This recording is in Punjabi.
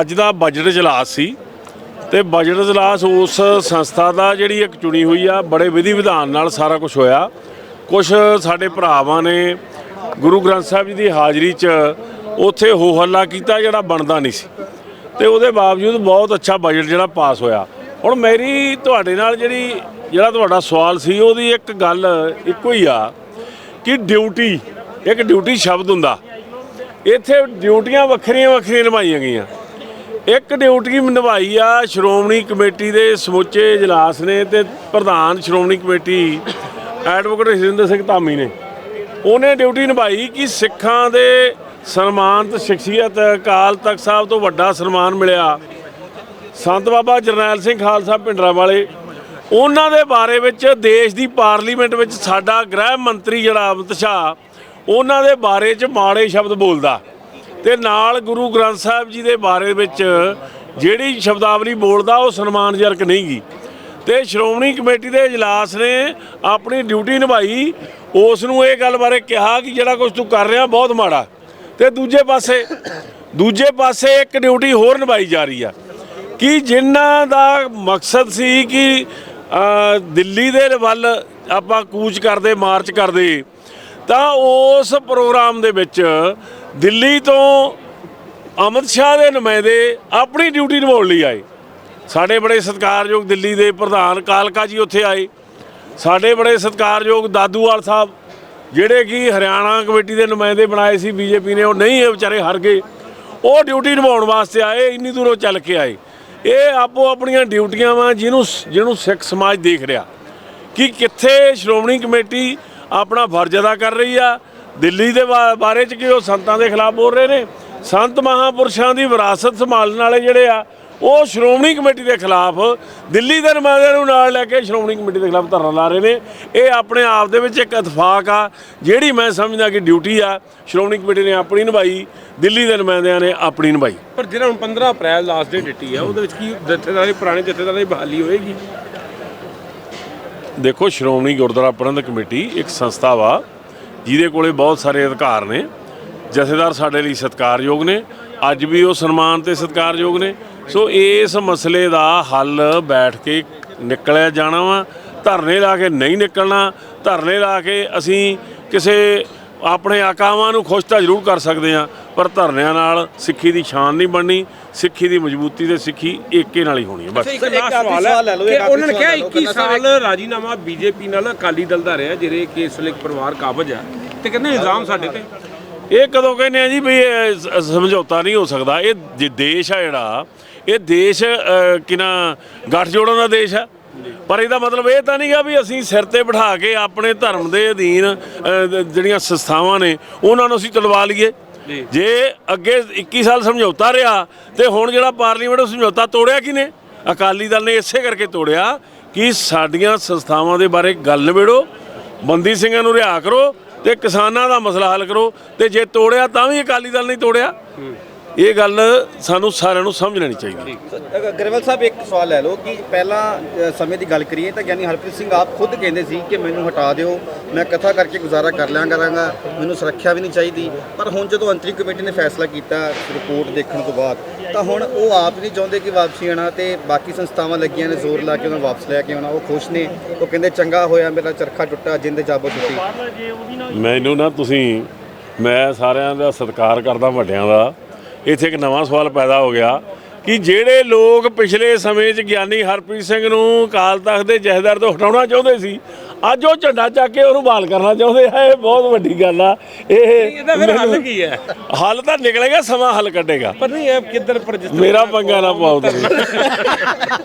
ਅੱਜ ਦਾ ਬਜਟ ਇਜਲਾਸ ਸੀ ਤੇ ਬਜਟ ਇਜਲਾਸ ਉਸ ਸੰਸਥਾ ਦਾ ਜਿਹੜੀ ਇੱਕ ਚੁਣੀ ਹੋਈ ਆ, ਬੜੇ ਵਿਧੀ ਵਿਧਾਨ ਨਾਲ ਸਾਰਾ ਕੁਝ ਹੋਇਆ। ਕੁਝ ਸਾਡੇ ਭਰਾਵਾਂ ਨੇ ਗੁਰੂ ਗ੍ਰੰਥ ਸਾਹਿਬ ਜੀ ਦੀ ਹਾਜ਼ਰੀ 'ਚ ਉੱਥੇ ਹੋ ਹੱਲਾ ਕੀਤਾ ਜਿਹੜਾ ਬਣਦਾ ਨਹੀਂ ਸੀ। ਤੇ ਉਹਦੇ ਬਾਵਜੂਦ ਬਹੁਤ ਅੱਛਾ ਬਜਟ ਜਿਹੜਾ ਪਾਸ ਹੋਇਆ। ਹੁਣ ਮੇਰੀ ਤੁਹਾਡੇ ਨਾਲ ਜਿਹੜੀ, ਜਿਹੜਾ ਤੁਹਾਡਾ ਸਵਾਲ ਸੀ, ਉਹਦੀ ਇੱਕ ਗੱਲ ਇੱਕੋ ਹੀ ਆ ਕਿ ਡਿਊਟੀ ਇੱਕ ਡਿਊਟੀ ਸ਼ਬਦ ਹੁੰਦਾ। ਇੱਥੇ ਡਿਊਟੀਆਂ ਵੱਖਰੀਆਂ ਵੱਖਰੀਆਂ ਨਿਭਾਈਆਂ ਗਈਆਂ। ਇੱਕ ਡਿਊਟੀ ਨਿਭਾਈ ਆ, ਸ਼੍ਰੋਮਣੀ ਕਮੇਟੀ ਦੇ ਸਮੁੱਚੇ ਇਜਲਾਸ ਨੇ ਤੇ ਪ੍ਰਧਾਨ ਸ਼੍ਰੋਮਣੀ ਕਮੇਟੀ ਐਡਵੋਕੇਟ ਹਰਿੰਦਰ ਸਿੰਘ ਧਾਮੀ ਨੇ। ਉਹਨੇ ਡਿਊਟੀ ਨਿਭਾਈ ਕਿ ਸਿੱਖਾਂ ਦੇ ਸਨਮਾਨਿਤ ਸ਼ਖਸੀਅਤ ਅਕਾਲ ਤਖਤ ਸਾਹਿਬ ਤੋਂ ਵੱਡਾ ਸਨਮਾਨ ਮਿਲਿਆ। ਸੰਤ ਬਾਬਾ ਜਰਨੈਲ ਸਿੰਘ ਖਾਲਸਾ ਭਿੰਡਰਾ ਵਾਲੇ। ਉਹਨਾਂ ਦੇ ਬਾਰੇ ਵਿੱਚ ਦੇਸ਼ ਦੀ ਪਾਰਲੀਮੈਂਟ ਵਿੱਚ ਸਾਡਾ ਗ੍ਰਹਿ ਮੰਤਰੀ ਜਿਹੜਾ ਅਮਿਤ ਸ਼ਾਹ, ਉਹਨਾਂ ਦੇ ਬਾਰੇ 'ਚ ਮਾੜੇ ਸ਼ਬਦ ਬੋਲਦਾ। ਤੇ ਨਾਲ ਗੁਰੂ ਗ੍ਰੰਥ ਸਾਹਿਬ ਜੀ ਦੇ ਬਾਰੇ ਵਿੱਚ ਜਿਹੜੀ ਸ਼ਬਦਾਵਲੀ ਬੋਲਦਾ, ਉਹ ਸਨਮਾਨਜਨਕ ਨਹੀਂ ਗੀ। ਤੇ ਸ਼੍ਰੋਮਣੀ ਕਮੇਟੀ ਦੇ ਇਜਲਾਸ ਨੇ ਆਪਣੀ ਡਿਊਟੀ ਨਿਭਾਈ। ਉਸ ਨੂੰ ਇਹ ਗੱਲ ਬਾਰੇ ਕਿਹਾ ਕਿ ਜਿਹੜਾ ਕੁਝ ਤੂੰ ਕਰ ਰਿਹਾ, ਬਹੁਤ ਮਾੜਾ। ਤੇ ਦੂਜੇ ਪਾਸੇ ਦੂਜੇ ਪਾਸੇ ਇੱਕ ਡਿਊਟੀ ਹੋਰ ਨਿਭਾਈ ਜਾ ਰਹੀ ਆ। ਕਿ ਜਿਨ੍ਹਾਂ ਦਾ ਮਕਸਦ ਸੀ ਕਿ ਦਿੱਲੀ ਦੇ ਵੱਲ ਆਪਾਂ ਕੂਚ ਕਰਦੇ, ਮਾਰਚ ਕਰਦੇ, ਤਾਂ ਉਸ ਪ੍ਰੋਗਰਾਮ ਦੇ ਵਿੱਚ ਦਿੱਲੀ ਤੋਂ ਅਮਿਤ ਸ਼ਾਹ ਦੇ ਨੁਮਾਇੰਦੇ ਆਪਣੀ ਡਿਊਟੀ ਨਿਭਾਉਣ ਲਈ ਆਏ। ਸਾਡੇ ਬੜੇ ਸਤਿਕਾਰਯੋਗ ਦਿੱਲੀ ਦੇ ਪ੍ਰਧਾਨ ਕਾਲਕਾ ਜੀ ਉੱਥੇ ਆਏ। ਸਾਡੇ ਬੜੇ ਸਤਿਕਾਰਯੋਗ ਦਾਦੂਵਾਲ ਸਾਹਿਬ, ਜਿਹੜੇ ਕਿ ਹਰਿਆਣਾ ਕਮੇਟੀ ਦੇ ਨੁਮਾਇੰਦੇ ਬਣਾਏ ਸੀ, ਬੀਜੇਪੀ ਨੇ, ਉਹ ਨਹੀਂ, ਇਹ ਵਿਚਾਰੇ ਹਾਰ ਗਏ। ਉਹ ਡਿਊਟੀ ਨਿਭਾਉਣ ਵਾਸਤੇ ਆਏ, ਇੰਨੀ ਦੂਰੋਂ ਚੱਲ ਕੇ ਆਏ। ਇਹ ਆਪੋ ਆਪਣੀਆਂ ਡਿਊਟੀਆਂ ਵਾ, ਜਿਹਨੂੰ ਜਿਹਨੂੰ ਸਿੱਖ ਸਮਾਜ ਦੇਖ ਰਿਹਾ। ਕਿ ਕਿੱਥੇ ਸ਼੍ਰੋਮਣੀ ਕਮੇਟੀ ਆਪਣਾ ਫਰਜ਼ ਅਦਾ ਕਰ ਰਹੀ ਆ ਦਿੱਲੀ ਦੇ ਬਾਰੇ ਚ ਕਿ ਉਹ ਸੰਤਾਂ ਦੇ ਖਿਲਾਫ ਬੋਲ ਰਹੇ ਨੇ? ਸੰਤ ਮਹਾਪੁਰਸ਼ਾਂ ਦੀ ਵਿਰਾਸਤ ਸੰਭਾਲਣ ਵਾਲੇ ਜਿਹੜੇ ਆ ਉਹ ਸ਼੍ਰੋਮਣੀ ਕਮੇਟੀ ਦੇ ਖਿਲਾਫ ਦਿੱਲੀ ਦੇ ਨੁਮਾਇੰਦਿਆਂ ਨੂੰ ਨਾਲ ਲੈ ਕੇ ਸ਼੍ਰੋਮਣੀ ਕਮੇਟੀ ਦੇ ਖਿਲਾਫ ਧਰਨਾ ਲਾ ਰਹੇ ਨੇ। ਇਹ ਆਪਣੇ ਆਪ ਦੇ ਵਿੱਚ ਇੱਕ ਇਤਫਾਕ ਆ ਜਿਹੜੀ ਮੈਂ ਸਮਝਦਾ ਕਿ ਡਿਊਟੀ ਆ ਸ਼੍ਰੋਮਣੀ ਕਮੇਟੀ ਨੇ ਆਪਣੀ ਨਿਭਾਈ ਦਿੱਲੀ ਦੇ ਨੁਮਾਇੰਦਿਆਂ ਨੇ ਆਪਣੀ ਨਿਭਾਈ। ਪਰ ਜਿਹੜਾ ਹੁਣ 15 ਅਪ੍ਰੈਲ ਲਾਸਟ ਡੇ ਦਿੱਤੀ ਆ ਉਹਦੇ ਵਿੱਚ ਕੀ ਜਥੇਦਾਰੀ ਪੁਰਾਣੇ ਜਥੇਦਾਰਾਂ ਦੀ ਬਹਾਲੀ ਹੋਏਗੀ? ਦੇਖੋ ਸ਼੍ਰੋਮਣੀ ਗੁਰਦੁਆਰਾ ਪ੍ਰਬੰਧਕ ਕਮੇਟੀ ਇੱਕ ਸੰਸਥਾ ਵਾ ਜਿਹਦੇ ਕੋਲੇ ਬਹੁਤ ਸਾਰੇ ਅਧਿਕਾਰ ਨੇ, ਜਥੇਦਾਰ ਸਾਡੇ ਲਈ ਸਤਿਕਾਰਯੋਗ ਨੇ, ਅੱਜ ਵੀ ਉਹ ਸਨਮਾਨ ਤੇ ਸਤਿਕਾਰਯੋਗ ਨੇ। ਸੋ ਇਸ ਮਸਲੇ ਦਾ ਹੱਲ ਬੈਠ ਕੇ ਨਿਕਲਿਆ ਜਾਣਾ ਵਾ, ਧਰਨੇ ਲਾ ਕੇ ਨਹੀਂ ਨਿਕਲਣਾ, ਧਰਨੇ ਲਾ ਕੇ ਅਸੀਂ ਕਿਸੇ ਆਪਣੇ ਆਕਾਵਾਂ ਨੂੰ ਖੁਸ਼ ਤਾਂ ਜ਼ਰੂਰ ਕਰ ਸਕਦੇ ਆ ਪਰ ਧਰਨਿਆਂ ਨਾਲ ਸਿੱਖੀ ਦੀ ਸ਼ਾਨ ਨਹੀਂ ਬਣਨੀ ਸਿੱਖੀ ਦੀ ਮਜ਼ਬੂਤੀ ਤੇ ਸਿੱਖੀ ਏਕੇ ਨਾਲ ਹੀ ਹੋਣੀ ਹੈ ਬਸ। ਇੱਕ ਲਾਸਟ ਸਵਾਲ ਹੈ ਕਿ ਉਹਨਾਂ ਨੇ ਕਿਹਾ 21 ਸਾਲ ਰਾਜੀਨਾਮਾ ਬੀਜੇਪੀ ਨਾਲ ਅਕਾਲੀ ਦਲ ਦਾ ਰਿਹਾ ਜਿਹੜੇ ਕਿ ਇਸ ਵੇਲੇ ਪਰਿਵਾਰ ਕਾਬਜ ਹੈ ਤੇ ਕਹਿੰਦੇ ਇਲਜ਼ਾਮ ਸਾਡੇ ਤੇ। ਇਹ ਕਦੋਂ ਕਹਿੰਦੇ ਆ ਜੀ ਵੀ ਇਹ ਸਮਝੌਤਾ ਨਹੀਂ ਹੋ ਸਕਦਾ ਇਹ ਦੇਸ਼ ਆ ਜਿਹੜਾ ਇਹ ਦੇਸ਼ ਕਿਨਾ ਗੱਠਜੋੜਾਂ ਦਾ ਦੇਸ਼ ਆ। ਪਰ ਇਹਦਾ ਮਤਲਬ ਇਹ ਤਾਂ ਨਹੀਂਗਾ ਵੀ ਅਸੀਂ ਸਿਰ ਤੇ ਬਿਠਾ ਕੇ ਆਪਣੇ ਧਰਮ ਦੇ ਅਧੀਨ ਅ, ਜਿਹੜੀਆਂ ਸੰਸਥਾਵਾਂ ਨੇ ਉਹਨਾਂ ਨੂੰ ਅਸੀਂ ਤਲਵਾ ਲਈਏ। ਜੇ। ਅੱਗੇ 21 ਸਾਲ ਸਮਝੌਤਾ ਰਿਹਾ ਤੇ ਹੁਣ ਜਿਹੜਾ ਪਾਰਲੀਮੈਂਟ ਉਹ ਸਮਝੌਤਾ ਤੋੜਿਆ ਕਿਨੇ ਅਕਾਲੀ ਦਲ ਨੇ ਇਸੇ ਕਰਕੇ ਤੋੜਿਆ ਕਿ ਸਾਡੀਆਂ ਸੰਸਥਾਵਾਂ ਦੇ ਬਾਰੇ ਗੱਲ ਨਿਬੇੜੋ ਬੰਦੀ ਸਿੰਘਾਂ ਨੂੰ ਰਿਹਾ ਕਰੋ ਤੇ ਕਿਸਾਨਾਂ ਦਾ ਮਸਲਾ ਹੱਲ ਕਰੋ ਤੇ ਜੇ ਤੋੜਿਆ ਤਾਂ ਵੀ ਅਕਾਲੀ ਦਲ ਨਹੀਂ ਤੋੜਿਆ। ਇਹ ਗੱਲ ਸਾਨੂੰ ਸਾਰਿਆਂ ਨੂੰ ਸਮਝ ਲੈਣੀ ਚਾਹੀਦੀ। ਗਰੇਵਾਲ ਸਾਹਿਬ ਇੱਕ ਸਵਾਲ ਲੈ ਲਓ ਕਿ ਪਹਿਲਾਂ ਸਮੇਂ ਦੀ ਗੱਲ ਕਰੀਏ ਤਾਂ ਗਿਆਨੀ ਹਰਪ੍ਰੀਤ ਸਿੰਘ ਆਪ ਖੁਦ ਕਹਿੰਦੇ ਸੀ ਕਿ ਮੈਨੂੰ ਹਟਾ ਦਿਓ ਮੈਂ ਕਥਾ ਕਰਕੇ ਗੁਜ਼ਾਰਾ ਕਰ ਲਿਆ ਕਰਾਂਗਾ ਮੈਨੂੰ ਸੁਰੱਖਿਆ ਵੀ ਨਹੀਂ ਚਾਹੀਦੀ। ਪਰ ਹੁਣ ਜਦੋਂ ਅੰਤਰੀ ਕਮੇਟੀ ਨੇ ਫੈਸਲਾ ਕੀਤਾ ਰਿਪੋਰਟ ਦੇਖਣ ਤੋਂ ਬਾਅਦ ਤਾਂ ਹੁਣ ਉਹ ਆਪ ਨਹੀਂ ਚਾਹੁੰਦੇ ਕਿ ਵਾਪਸੀ ਆਣਾ ਤੇ ਬਾਕੀ ਸੰਸਥਾਵਾਂ ਲੱਗੀਆਂ ਨੇ ਜ਼ੋਰ ਲਾ ਕੇ ਉਹਨਾਂ ਵਾਪਸ ਲੈ ਕੇ ਆਉਣਾ। ਉਹ ਖੁਸ਼ ਨੇ ਉਹ ਕਹਿੰਦੇ ਚੰਗਾ ਹੋਇਆ ਮੇਰਾ ਚਰਖਾ ਟੁੱਟਾ ਜਿੰਦ ਜਾਬੋ ਟੁੱਟੀ ਮੈਨੂੰ ਨਾ ਤੁਸੀਂ ਮੈਂ ਸਾਰਿਆਂ ਦਾ ਸਤਿਕਾਰ ਕਰਦਾ ਵੱਡਿਆਂ ਦਾ। ਇੱਥੇ ਇੱਕ ਨਵਾਂ ਸਵਾਲ ਪੈਦਾ ਹੋ ਗਿਆ ਕਿ ਜਿਹੜੇ ਲੋਕ ਪਿਛਲੇ ਸਮੇਂ 'ਚ ਗਿਆਨੀ ਹਰਪ੍ਰੀਤ ਸਿੰਘ ਨੂੰ ਅਕਾਲ ਤਖਤ ਦੇ ਜਥੇਦਾਰ ਤੋਂ ਹਟਾਉਣਾ ਚਾਹੁੰਦੇ ਸੀ ਅੱਜ ਉਹ ਝੰਡਾ ਚੱਕ ਕੇ ਉਹਨੂੰ ਬਹਾਲ ਕਰਨਾ ਚਾਹੁੰਦੇ ਆ ਇਹ ਬਹੁਤ ਵੱਡੀ ਗੱਲ ਆ ਇਹ ਇਹਦਾ ਫਿਰ ਹੱਲ ਕੀ ਹੈ? ਹੱਲ ਤਾਂ ਨਿਕਲੇਗਾ ਸਮਾਂ ਹੱਲ ਕੱਢੇਗਾ। ਪਰ ਨਹੀਂ ਇਹ ਕਿੱਧਰ ਪਰ ਜਿਸ ਮੇਰਾ ਪੰਗਾ ਨਾ ਪਾਓ ਤੁਸੀਂ।